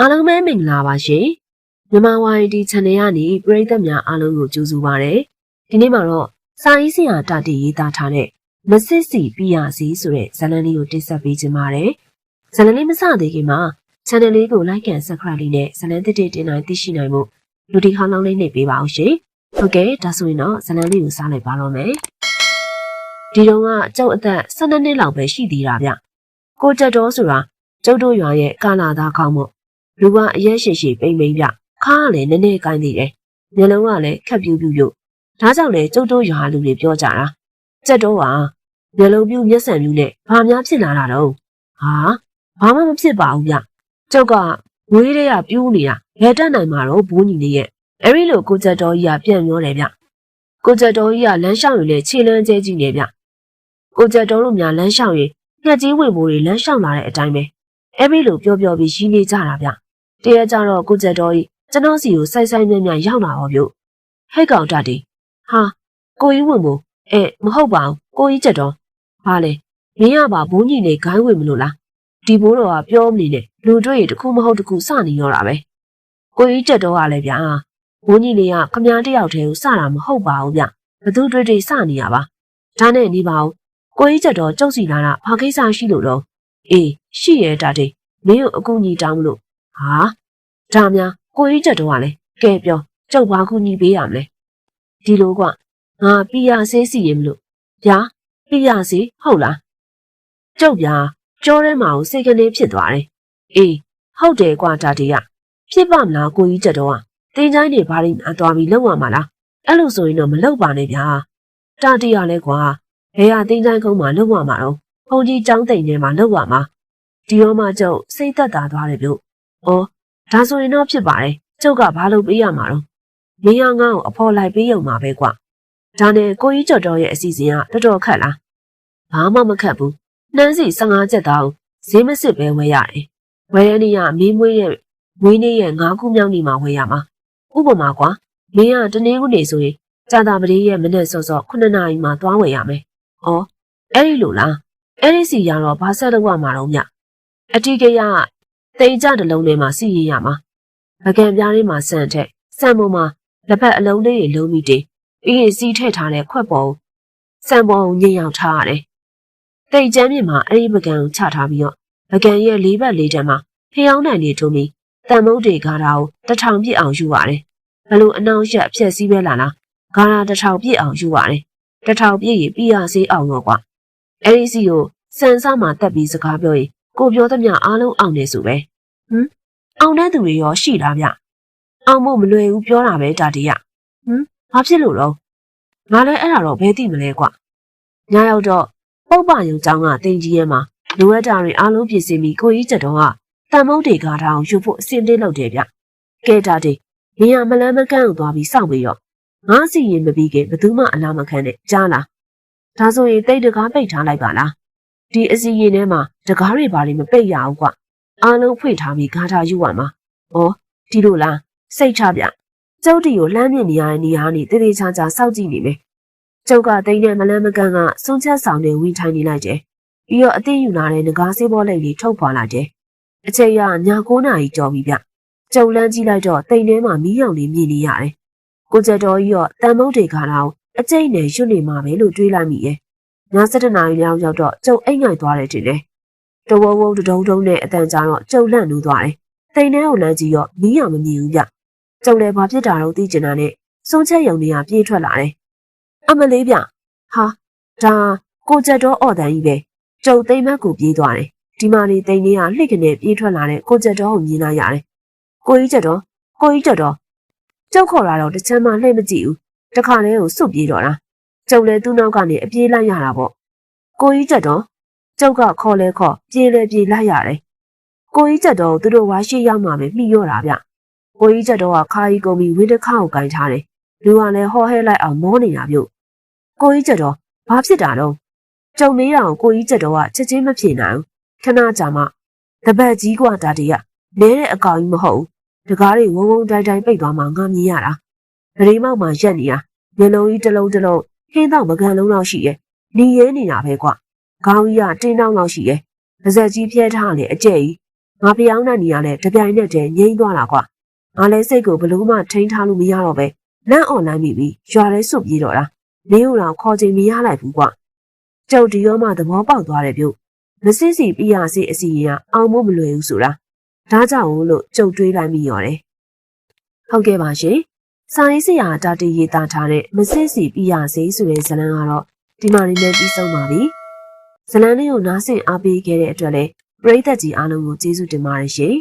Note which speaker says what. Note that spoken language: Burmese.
Speaker 1: အားလုံးပဲမင်္ဂလာပါရှင်မြန်မာ YD Channel ကနေပရိသတ်များအားလုံးကိုကြိုဆိုပါရစေဒီနေ့မှာတော့စာရေးဆရာတတိရေးသားထားတဲ့မစစ်စီပြရစီဆိုတဲ့ဇာတ်လမ်းလေးကိုတင်ဆက်ပေးခြင်းပါတယ်ဇာတ်လမ်းလေးမစသေးခင်မှာ channel လေးကို like and subscribe လေးနဲ့ဇာတ်လမ်းတစ်တစ်တင်နိုင်သိရှိနိုင်မှုလူဒီခေါင်းလောင်းလေးနှိပ်ပေးပါအောင်ရှင်ဟုတ်ကဲ့ဒါဆိုရင်တော့ဇာတ်လမ်းလေးကိုစားလိုက်ပါတော့မယ်ဒီတော့ကကျုပ်အသက်12နှစ်လောက်ပဲရှိသေးတာဗျကိုကြက်တော်ဆိုတာကျုပ်တို့ရွာရဲ့ကာလာသားခေါင်းမို့ လူကအရက်ရှိရှိပိမ့်ပိမ့်ပြခါကလည်းနည်းနည်းကိုင်းသေးတယ်မျက်လုံးကလည်းခက်ပြူးပြူးပြူဒါကြောင့်လေကျုပ်တို့ရွာလူတွေပြောကြတာကြက်တော့ကမျက်လုံးပြူးမျက်စံပြူးနဲ့ဘာများဖြစ်လာတာတော့ဟာဘာမှမဖြစ်ပါဘူးဗျကျုပ်ကဝေးတွေကပြူးနေတာဘယ်တက်နိုင်မှာတော့ဘိုးညီလေးရဲ့အဲ့ဒီလိုကိုကြက်တော်ကြီးကပြန်ပြောတယ်ဗျကိုကြက်တော်ကြီးကလမ်းလျှောက်ရင်လည်းခြေလမ်းကျဲကြည့်နေဗျကိုကြက်တော်တို့များလမ်းလျှောက်ရင်ညက်ကြီးဝင်မိုးတွေလမ်းလျှောက်လာတဲ့အတိုင်းပဲအဲ့ဒီလိုပြောပြောပြီးရင်းနေကြတာဗျ တရက်ကြတော့ကိုကြက်တော်ကြီးကျွန်တော်စီကိုစိုက်စိုက်မြဲမြဲရောက်လာတော့ပြုတ်ဟဲ့ကောင်တတီဟာကိုကြီးဝင်မို့အဲမဟုတ်ပါဘူးကိုကြီးကြက်တော်ဟာလေမင်းကပါဘိုးညီနေဂိုင်းဝင်မလို့လားဒီဘိုးတော်ကပြောမနေနဲ့လူတွေ့ရတခုမဟုတ်တခုစနေရောတာပဲကိုကြီးကြက်တော်ကလည်းဗျာဘိုးညီနေကခမားတယောက်တည်းကိုစတာမဟုတ်ပါဘူးဗျဘသူတွေ့တွေ့စနေရပါဒါနဲ့နေပါဦးကိုကြီးကြက်တော်ကြုတ်စီလာတာဘာကိစ္စရှိလို့တော့အေးရှိရဲ့တာတေမင်းကိုအကူညီတောင်းမလို့ ဟာဒါများကိုကြီးချက်တော့ကလည်းကဲပြောကျုပ်ဘာကူညီပေးရမလဲဒီလိုကငါပြရဆေးစီရင်မလို့ဗျာပြရဆေးဟုတ်လားကျုပ်ဗျာကြောထဲမှာကိုစိတ်ကနေဖြစ်သွားတယ်အေးဟုတ်တယ်ကွာဒါတီကဖြစ်ပါမလားကိုကြီးချက်တော့ကတင်းချိုင်းတွေဘာတွေအသွားပြီးလောက်ရမှာလားအဲ့လိုဆိုရင်တော့မလောက်ပါနဲ့ဗျာတာတီရလဲကွာဘယ်ဟာတင်းချိုင်းကုန်းမှာလောက်ရမှာတော့ဘုံကြီးចောင်းတိန်ထဲမှာလောက်ရမှာဒီရောမှကျုပ်စိတ်သက်သာသွားတယ်ဗျ။ အော်ဒါဆိုရင်တော့ဖြစ်ပါတယ်။ကျုပ်ကဘာလုပ်ပေးရမှာတော့။မင်းကငါ့ကိုအဖော်လိုက်ပေးရုံမှာပဲကွ။ဒါနဲ့ကိုကြီးကျော်တော်ရဲ့အစီအစဉ်ကတော်တော်ခက်လား။ဘာမှမခက်ဘူး။နှမ်းစီ15ချက်တောင်းဈေးမစစ်ပဲဝယ်ရတယ်။ဝယ်ရနေရမင်းမွေးရဲ့မွေးနေ့ရဲ့9ခုမြောက်နေ့မှာဝယ်ရမှာ။ဥပမာကွာမင်းကတနင်္ဂနွေဆိုရင်ကြာတာပတိရဲ့မနေ့စောစော9နာရီမှာသွားဝယ်ရမယ်။အော်အဲ့ဒီလိုလား။အဲ့ဒီစီရတော့ဘာဆက်လုပ်ရမှာတော့မြ။အတိကရ တိတ်ကြတလုံးထဲမှာစီရင်ရမှာပကံပြားလေးမှာဆန်ထက်ဆန်ပေါ်မှာလက်ဖက်အလုံးလေးတွေလုံးပြီးတင်ပြီးရင်စီးထည့်ထားတဲ့ခွက်ပေါ်ဆန်ပေါ်ကိုညင်ရောက်ထားရတယ်တိတ်ကျမ်းမြင့်မှာအဲ့ဒီပကံကိုချထားပြီးတော့ပကံရဲ့လေးဘက်လေးတန်းမှာဖျောင်းနိုင်နေထုံးပြီးတန်မုတ်တွေဂါရာကိုတထောင်ပြည့်အောင်ယူရတယ်ဘလို့အနောက်ရက်ဖြက်စီးပဲလာလားဂါရာတထောင်ပြည့်အောင်ယူရတယ်တထောင်ပြည့်ရင်ပြရစေးအောင်တော့ကွာအဲ့ဒီစီကိုစန်စားမှာတက်ပြီးစကားပြောရင် ကိုပြောသမျှအားလုံးအောင်နေဆိုပဲဟမ်အောင်တဲ့သူတွေရောရှိလားဗျအောင်ဖို့မလွယ်ဘူးပြောတာပဲဒါတည်းရဟမ်ဘာဖြစ်လို့တော့ငါလည်းအဲ့ဒါတော့ဘယ်သိမလဲကွညရောက်တော့ပုပ်ပယုံကျောင်းကတင်ကြီးရဲမှာလိုအပ်တာတွေအားလုံးပြင်ဆင်ပြီးကိုကြီးချက်တော်ကတန်မုတ်တွေကားထောင်ယူဖို့အစင်တင်းလုပ်တယ်ဗျကဲတာတည်းနေရမလန်းမကန့်အောင်သွားပြီးစောင့်ပြီးတော့ငါစီရင်မပြီးခင်ဘသူမှအလားမခံနဲ့ကြားလားဒါဆိုရင်တိတ်တကားပိတ်ထားလိုက်ပါလား ဒီအစီရင်ထဲမှာတကားတွေပါလိမပိတ်ရအောင်ကွအားလုံးဖွင့်ထားပြီးဂါထာယူရမှာဩဒီလိုလားစိတ်ချပြကျုပ်တီကိုလှမ်းမြင်နေရတဲ့နေရာကနေတေးသေးချာချာစောင့်ကြည့်နေမယ်ကျုပ်ကတိတ်နဲ့မလန်းမကန်းကဆုံးချက်ဆောင်နေဝင်ထိုင်နေလိုက်တယ်ပြီးတော့အသိယူလာတဲ့ငကားဆေးဘောလိပ်လေးထုတ်ဖွာလိုက်တယ်အချိန်ရည9နာရီကျော်ပြီဗျကျုံလန်းကြည့်လိုက်တော့တိတ်ထဲမှာမီးရောင်လေးမြင်နေရတယ်ကိုကျတော်ကြီးရောတန်မုတ်တွေခါတော့အကျိတ်နဲ့ရွတ်နေမှာပဲလို့တွေးလိုက်မိရဲ့ည 7နာရီလောက်ရောက်တော့ကျုံအိတ်ငိုက်သွားတယ်ထင်တယ်။တဝဝုံတဒုံဒုံနဲ့အတန်ကြာတော့ကျုံလန့်နိုးသွားတယ်။တိန်ထဲကိုလမ်းကြည့်တော့မီးရောင်မမြင်ဘူးဗျ။ကျုံလည်းဘာဖြစ်တာတော့သိကျင်တာနဲ့စိုးချက်ယုံတွေကပြေးထွက်လာတယ်။အမလေးဗျ။ဟာဒါကိုချက်တော့အော်တန်ကြီးပဲ။ကျုံသိမ့်မက်ကိုပြေးသွားတယ်။ဒီမာနေတိန်လေးကလှိတ်ကနေပြေးထွက်လာတဲ့ကိုချက်တော့ကိုမြင်လိုက်ရတယ်။ကိုကြီးချက်တော့ကိုကြီးချက်တော့ကျုပ်ခေါ်လာတော့တချမ်းမှလှည့်မကြည့်ဘူး။တခါတည်းကိုစွတ်ပြေးတော့တာ။ ကျုံလည်းသူ့နောက်ကနေအပြေးလိုက်ရတာပေါ့။ကိုကြီးချက်တော့ကျုပ်ကခေါ်လဲခေါ်ပြေးလဲပြေးလိုက်ရတယ်။ကိုကြီးချက်တော့သူတို့ဝါရှိရောက်မှပဲမိရော့တာဗျ။ကိုကြီးချက်တော့ကခါကြီးကုန်ပြီးဝင်းတစ်ခါကိုကင်ထားတယ်။လူကလည်းဟောဟဲလိုက်အောင်မောနေတာပြုတ်။ကိုကြီးချက်တော့ဘာဖြစ်တာတော့။ကျုံမေးတာကိုကိုကြီးချက်တော့ကချက်ချင်းမဖြေနိုင်ဘူး။ခဏကြာမှတပတ်ကြီးกว่าတာတည်းကနဲတဲ့အကောင်ကြီးမဟုတ်ဘူး။တကားတွေဝုံဝုံတိုင်းတိုင်းပိတ်သွားမှငါမြင်ရတာ။ဗရိမောက်မှရက်နေတာမျက်လုံးကြီးတစ်လုံးတစ်လုံး ဟင်းတော့မကန်လုံးတော့ရှိရဲ့။နီရဲနေတာပဲကွာ။ခေါင်းကြီးကတင်းတောင်းလောက်ရှိရဲ့။ပါဇက်ကြီးပြဲထားလေအကျဲ့ကြီးငါပြောင်းတဲ့နေရာနဲ့တပြိုင်နက်တည်းငြိမ်းသွားတာကွာငါလည်းစိတ်ကိုဘလို့မှထိန်းထားလို့မရတော့ပဲလန့်အွန်လိုက်မိပြီးရွာထဲစွတ်ပြေးတော့တာမင်းတို့တော့ခေါ်ချိန်မရလိုက်ဘူးကွာကျုပ်ဒီရောမှသဘောပေါက်သွားတယ်ပြုတ်မစစ်စီပြရစီအစီရင်ကအောင်မမလွယ်ဘူးဆိုတာဒါကြောင့်လို့ကျုပ်တွေးလိုက်မိရောတယ်ဟုတ်ကဲ့ပါရှင် စာရေးဆရာတာတီရေးသားထားတဲ့မစစ်စီပြရစီဆိုတဲ့ဇာတ်လမ်းကတော့ဒီမှာနေနဲ့ပြီးဆုံးပါပြီဇာတ်လမ်းလေးကိုနားဆင်အားပေးခဲ့တဲ့အတွက်လည်းပရိသတ်ကြီးအားလုံးကိုကျေးဇူးတင်ပါတယ်ရှင်